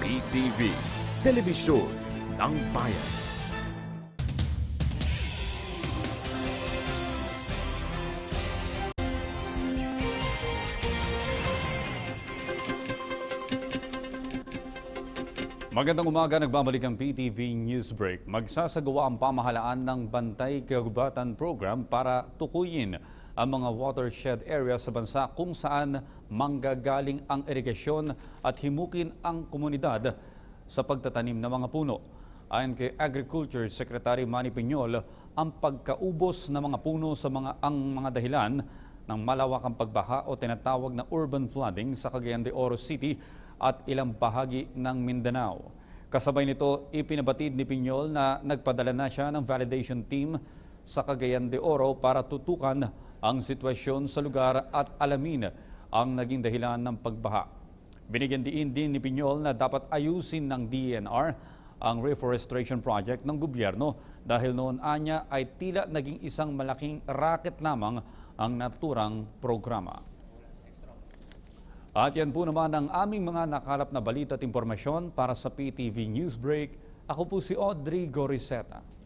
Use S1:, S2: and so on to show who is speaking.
S1: PTV, Telebisyon ng Bayan. Magandang umaga, nagbabalik ang PTV Newsbreak. Magsasagawa ang pamahalaan ng Bantay Kagubatan Program para tukuyin ang mga watershed area sa bansa kung saan manggagaling ang irigasyon at himukin ang komunidad sa pagtatanim ng mga puno. Ayon kay Agriculture Secretary Manny Piñol, ang pagkaubos ng mga puno sa mga ang mga dahilan ng malawakang pagbaha o tinatawag na urban flooding sa Cagayan de Oro City at ilang bahagi ng Mindanao. Kasabay nito, ipinabatid ni Piñol na nagpadala na siya ng validation team sa Cagayan de Oro para tutukan ang sitwasyon sa lugar at alamin ang naging dahilan ng pagbaha. Binigyan diin din ni Piñol na dapat ayusin ng DNR ang reforestation project ng gobyerno dahil noon anya ay tila naging isang malaking racket lamang ang naturang programa. At yan po naman ang aming mga nakalap na balita at impormasyon para sa PTV Newsbreak. Ako po si Audrey Goriseta.